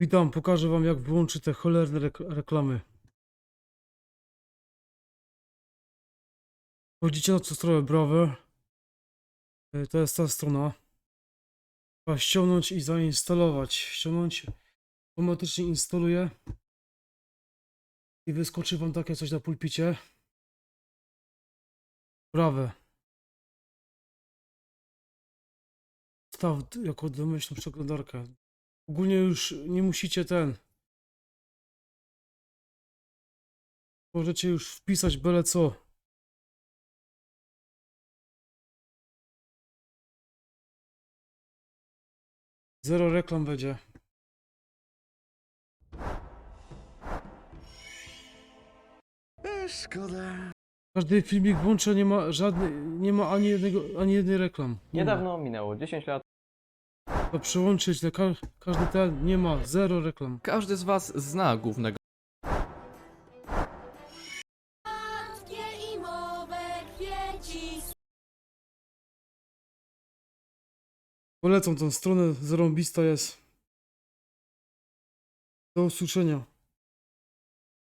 Witam, pokażę wam jak wyłączyć te cholerne rek reklamy. Wchodzicie na stronę Browser. To jest ta strona. Trzeba ściągnąć i zainstalować. Ściągnąć. Automatycznie instaluje. I wyskoczy wam takie coś na pulpicie. Prawe. Staw jako domyślną przeglądarkę. Ogólnie już nie musicie ten. Możecie już wpisać byle co. Zero reklam będzie. Szkoda. Każdy filmik włączę, nie ma żadnej, nie ma ani jednego, ani jednej reklam. Nie ma. Niedawno minęło 10 lat. To przełączyć, te ka każdy ten, nie ma, zero reklam. Każdy z Was zna głównego Słodkie kwieci Polecam tą stronę, zarąbista jest. Do usłyszenia.